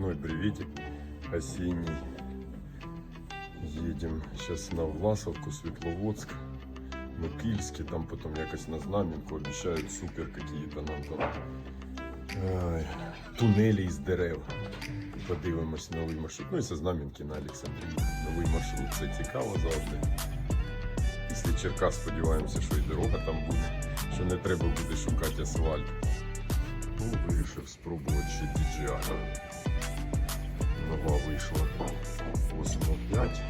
очередной бреветик осенний. Едем сейчас на Власовку, Светловодск, Микільське, там потом якось на Знам'янку обещают супер какие-то нам там ай, тунелі із дерев. Подивимось новий маршрут. Ну і со Знам'янки на Олександрію. Новий маршрут, це цікаво завжди. Після Черкас сподіваємося, що і дорога там буде, що не треба буде шукати асфальт. Ну, вирішив спробувати ще DJI. Нова вийшла 8.5.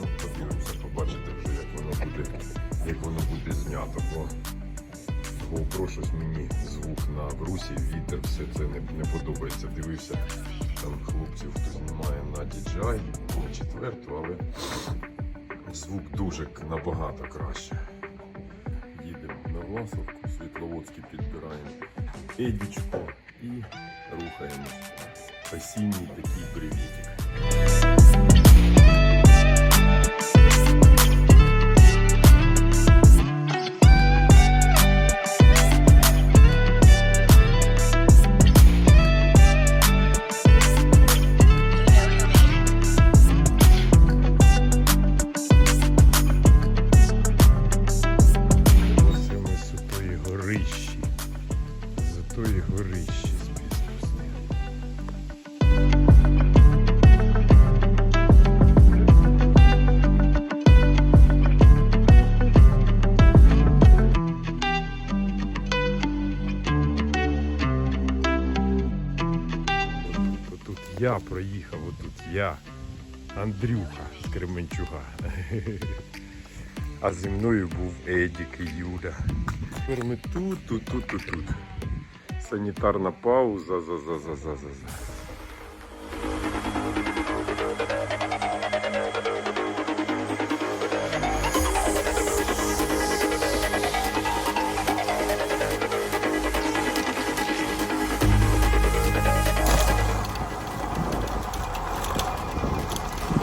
Ну, подивимося, побачите вже, як воно буде, як воно буде знято. Бо GoPro щось мені звук на брусі, вітер, все це не, не подобається. Дивився там хлопців, хто знімає на DJI, на четверту, але звук дуже набагато краще. Їдемо на Власовку, Світловодський підбираємо Едічку і рухаємось. Осінній такий привітик. Я проїхав, отут я, Андрюха з Кременчуга. А зі мною був Едік і Юля. Тепер ми тут, тут, тут, тут. Санітарна пауза, за,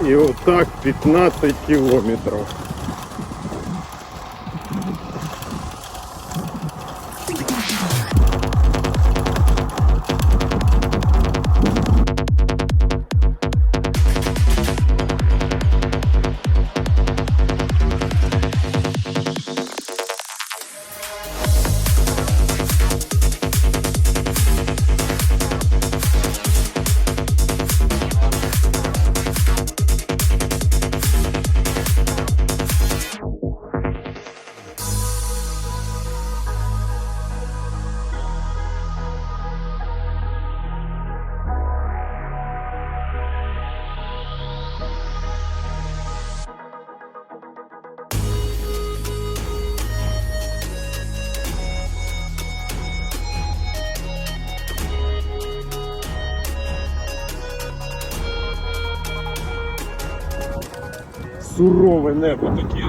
І отак 15 кілометрів. Сурове небо таке.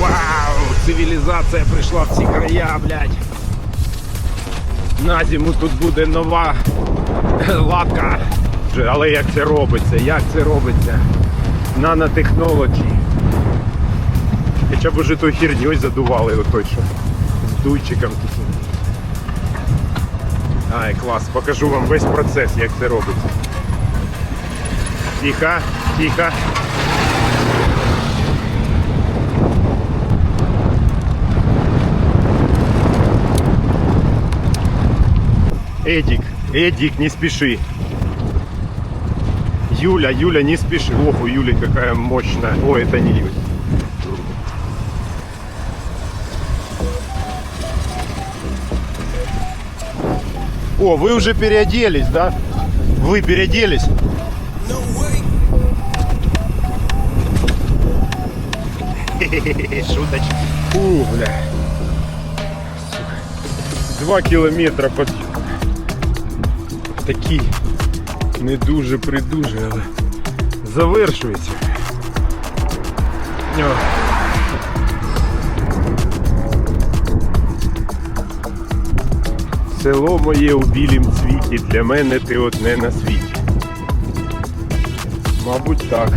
Вау! Цивілізація прийшла в ці края, блядь. На зиму тут буде нова латка. Але як це робиться? Як це робиться? Нанотехнологі. Хоча б уже той херньою задували отой, що з дуйчиком таким. Ай, клас, покажу вам весь процес, як це робиться. Тихо, тихо. Эдик, Эдик, не спеши. Юля, Юля, не спеши. Ох, у Юли какая мощная. О, это не Юля. О, вы уже переоделись, да? Вы переоделись? Шуточка. Фу, бля. Сука. Два кілометри по такий не дуже придуже, але завершується. О. Село моє у білім цвіті, для мене ти одне на світі. Мабуть, так.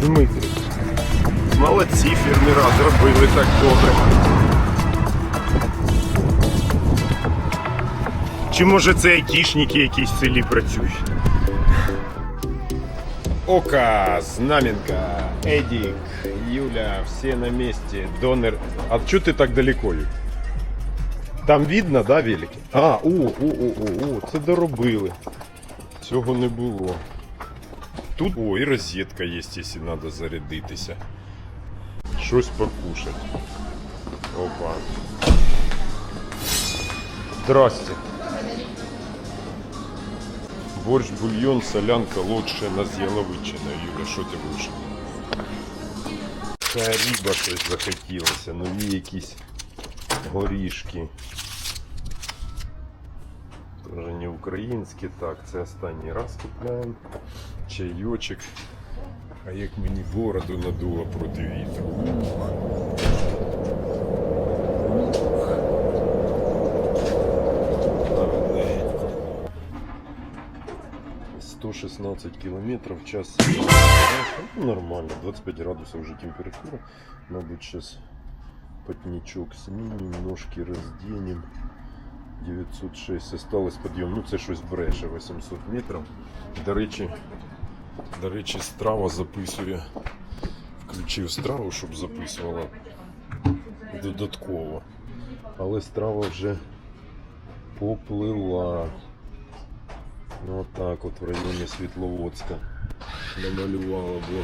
Дмитрий. Молодці фермера зробили так добре. Чи може це айтішники якісь в селі працюють? Ока, Знаменка, Эдик, Юля, все на месте. Донор. А что ты так далеко? Там видно, да, велики? А, о, о, о, о, о, це доробили. Цього не було. Тут, о, і розетка є, якщо треба зарядитися. Щось покушать. Опа. Здрасте. Борщ, бульйон, солянка, лучше з яловичиною. Юля, що ти будеш? Та риба щось захотілося, нові якісь горішки. Тоже не українські, так, це останній раз купляємо. Чайочок. А як мені бороду надуло проти вітру. 116 километров в час. Ну, нормально, 25 градусов уже температура. Мабуть, сейчас потничок сменим, ножки разденем. 906 осталось подъем. Ну це щось бреше 800 метрів. До речі, до речі, страва записує. Включив страву, щоб записувала додатково. Але страва вже поплила. Ну отак от в районі Світловодська намалювала, бо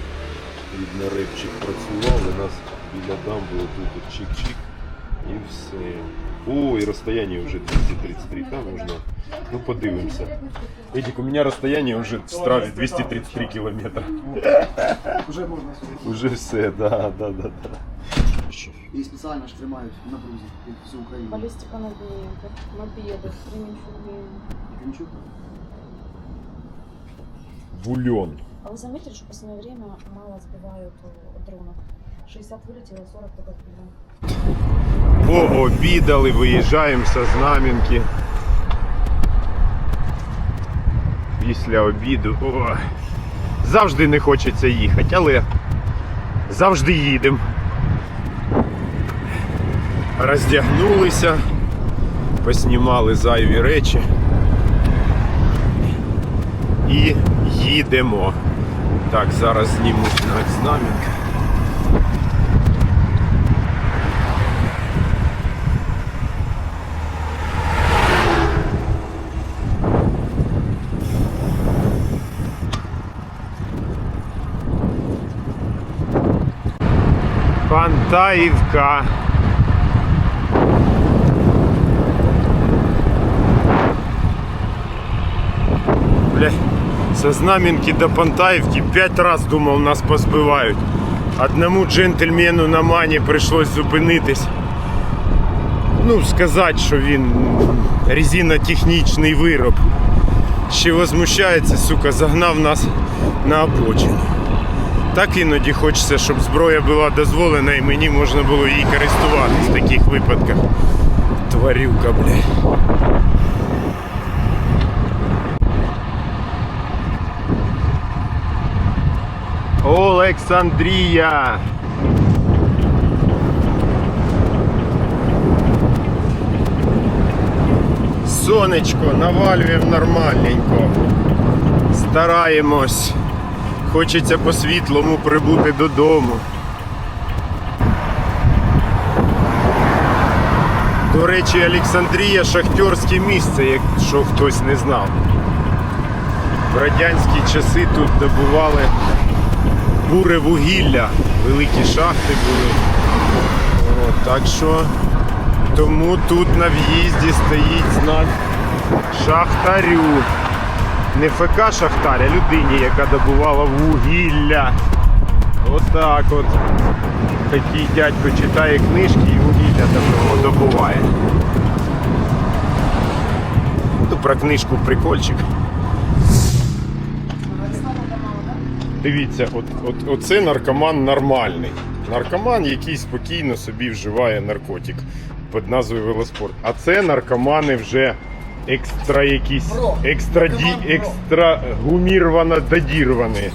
видно репчик працював, у нас біля дамби тут от чик-чик і все. О, і розстояння вже 233, там можна. Ну подивимося. Едік, у мене розстояння вже в страві 233 кілометри. Уже можна сюди. Уже все, да, да, да, да. І спеціально ж тримають на брузі під всю Україну. Баллистика Новинка, мопеды, Кременчуги. Кінчук? Бульон. А вы заметили, что в последнее время мало сбивают э, дронов? 60 вылетело, 40 только сбили. Пообідали, виїжджаємо з Знам'янки. Після обіду. О, завжди не хочеться їхати, але завжди їдемо. Роздягнулися, поснімали зайві речі. І їдемо. Так, зараз зніму знак Знам'янка. Пантаївка. Бля, со Знаменки до Пантаївки п'ять раз думав нас позбивають. Одному джентльмену на мані прийшлось зупинитись. Ну, сказати, що він резинотехнічний вироб. Ще возмущається, сука, загнав нас на обочину. Так іноді хочеться, щоб зброя була дозволена і мені можна було її користуватись в таких випадках. Тварюка, бля. Олександрія! Сонечко, навалюємо нормальненько. Стараємось. Хочеться по світлому прибути додому. До речі, Олександрія шахтерське місце, якщо хтось не знав. В радянські часи тут добували буре вугілля, великі шахти були. От, так що тому тут на в'їзді стоїть знак Шахтарю. Не ФК Шахтар, а людині, яка добувала вугілля. От от. Такий дядько читає книжки і вугілля добуває. Ну, про книжку прикольчик. Дивіться, от, от, оце наркоман нормальний. Наркоман, який спокійно собі вживає наркотик під назвою велоспорт. А це наркомани вже екстра якісь Про. екстра, ді, екстра гумірвано додірвані.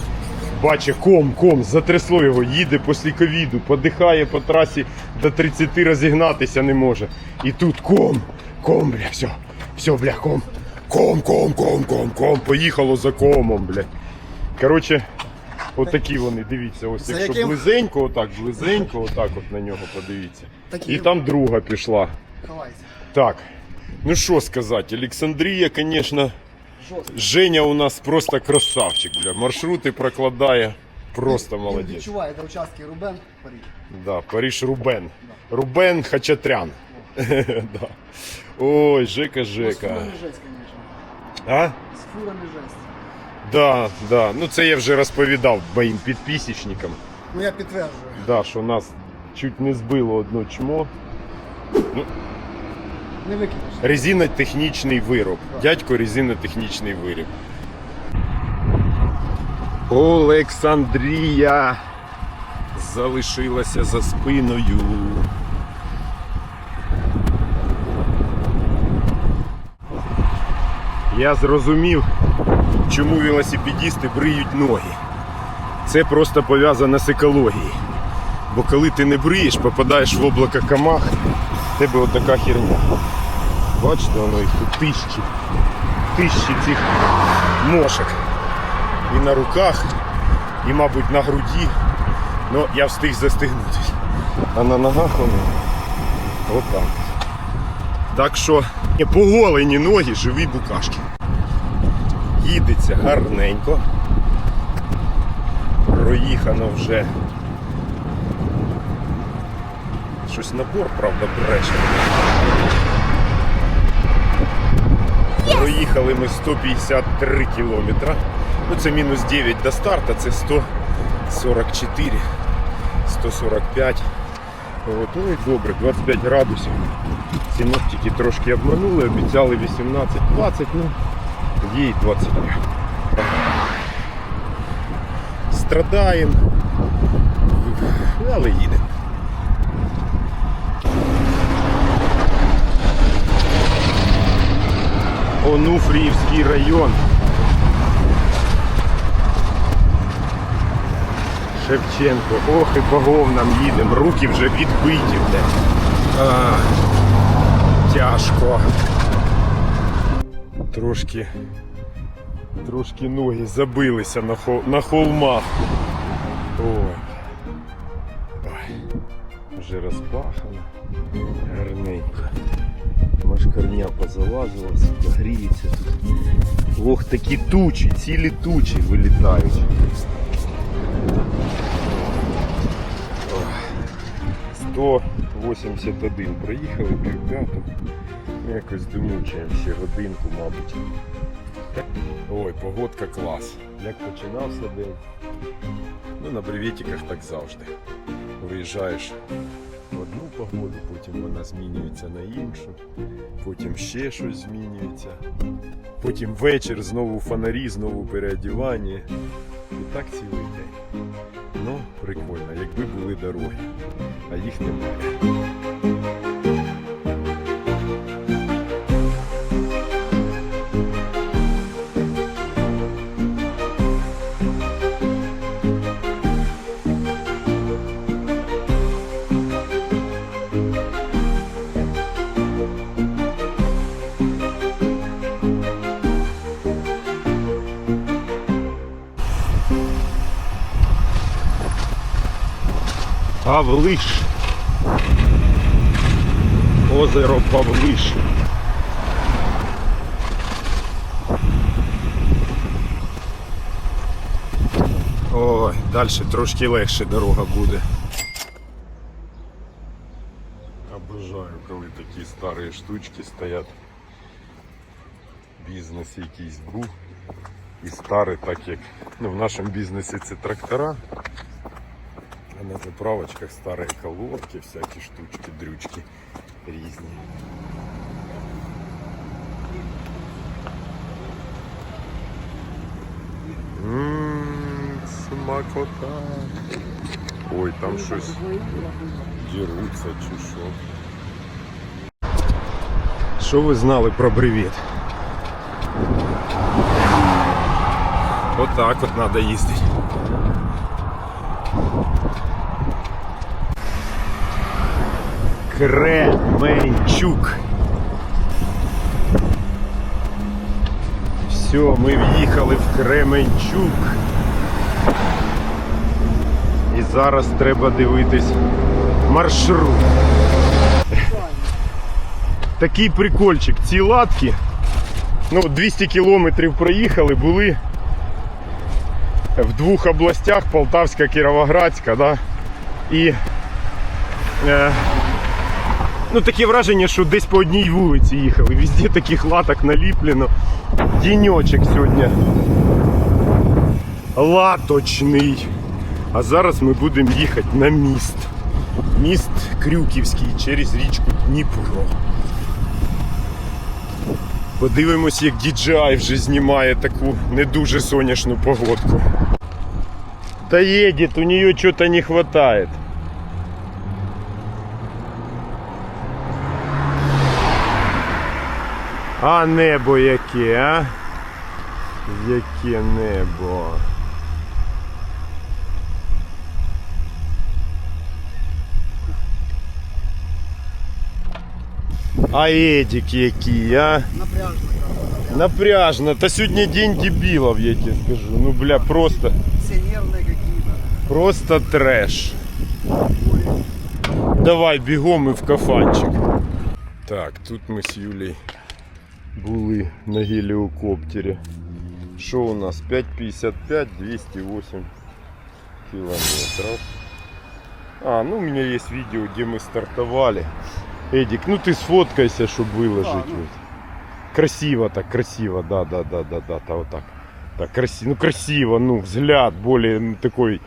Бачить, ком, ком, затрясло його, їде після ковіду, подихає по трасі до 30 розігнатися не може. І тут ком, ком, бля, все, все, бля, ком. Ком, ком, ком, ком, ком. Поїхало за комом, бля. Коротше, отакі вони, дивіться, ось За якщо яким? близенько, отак, близенько, отак от на нього подивіться. Такі І там друга пішла. ховайся. Так. Ну що сказати, Олександрія, звісно, Жорстко. Женя у нас просто красавчик, бля. Маршрути прокладає. Просто Він молодець. відчуває до участки Рубен, Париж. Да, Париж Рубен. Рубен Хачатрян. да. Ой, Жека, Ну, З Жека. фурами жесть, звісно. А? З фурами жесть. Да, да. Ну це я вже розповідав моїм підписічникам. Ну я підтверджую. Да, що нас чуть не збило одно чмо. Не викинеш. Резинотехнічний вироб. Дядько резинотехнічний виріб. Олександрія залишилася за спиною. Я зрозумів, чому велосипедісти бриють ноги. Це просто пов'язано з екологією. Бо коли ти не бриєш, попадаєш в облако камах, в тебе отака херня. Бачите, воно їх тут тисячі. Тисячі цих мошок. І на руках, і, мабуть, на груді. Ну, я встиг застигнутися. А на ногах воно отак. Так що є поголені ноги, живі букашки. Їдеться гарненько. Проїхано вже. Щось набор, правда, бреше. Проїхали ми 153 кілометра. Ну це мінус 9 до старта, це 144, 145. От, ну і добре, 25 градусів. Синоптики трошки обманули, обіцяли 18-20, ну є і 25. Страдаємо, але їдемо. Онуфріївський район. Шевченко. Ох і по говнам їдемо. Руки вже відбиті. Бля. А, тяжко. Трошки. Трошки ноги забилися на, хол, на холмах. Ой. Ой. Вже розпахано. Гарненько. Машкарня позалазила, гріється тут. Ох, такі тучі, цілі тучі вилітають. Ох. 181 проїхали, півп'яту. Якось домучаємо ще годинку, мабуть. Ой, погодка клас. Як починався день. Ну, на бреветиках так завжди. Виїжджаєш в одну погоду, потім вона змінюється на іншу, потім ще щось змінюється. Потім вечір, знову фонарі, знову переодівання. І так цілий день. Ну, прикольно, якби були дороги, а їх немає. Павлиш. Озеро Павлиш. Ой, далі трошки легше дорога буде. Обожаю, коли такі старі штучки стоять. Бізнес якийсь був. І старий, так як ну, в нашому бізнесі це трактора. А на заправочках старі колодки, всякі штучки, дрючки різні. Ммм, смакота. Ой, там щось діруться чи що. Що ви знали про бревет? Отак от треба їздити. Кременчук. Все, ми в'їхали в Кременчук. І зараз треба дивитись маршрут. Такий прикольчик. Ці латки. Ну, 200 кілометрів проїхали, були в двох областях Полтавська, Кіровоградська, да? І е, ну, таке враження, що десь по одній вулиці їхали. Везде таких латок наліплено. Діньочок сьогодні. Латочний. А зараз ми будемо їхати на міст. Міст Крюківський через річку Дніпро. Подивимось, як DJI вже знімає таку не дуже сонячну погодку. Та едет, у нее что-то не хватает. А небо яке, а? Яке небо. А Едік який, а? Напряжно. Напряжно. Та сьогодні день дебилов, я тебе скажу. Ну, бля, просто, Все нервные какие-то. просто треш. Давай бігом і в кафанчик. Так, тут ми з Юлією були на геліокоптері. Що у нас? 5,55, 208 километров. А, ну у меня есть видео, где мы стартовали. Эдик, ну ты сфоткайся, чтобы выложить. А, ну. вот. Красиво так, красиво, да, да, да, да, да, да, вот так. Так, красиво, ну красиво, ну, взгляд более такой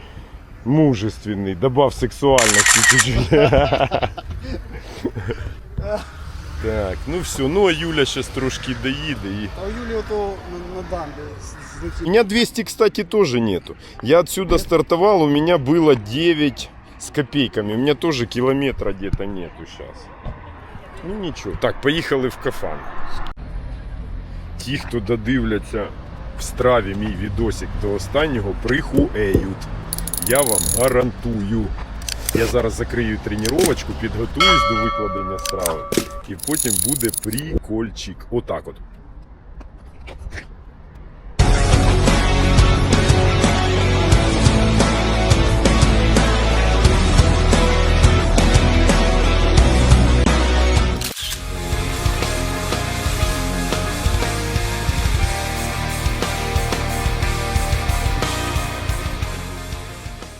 мужественный, добавь сексуальности чуть-чуть. Так, ну все, ну а Юля сейчас трошки доїде і А у вот то на, на дамбе с- У меня 200, кстати, тоже нету. Я отсюда стартовал, у меня было 9 с копейками. У меня тоже километра где-то нету сейчас. Ну нічого. Так, поїхали в кафан. Ті, хто додивляться в страві мій відосик до останнього, прихуеють. Я вам гарантую. Я зараз закрию тренувачку, підготуюсь до викладення страви. І потім буде прикольчик. Отак от.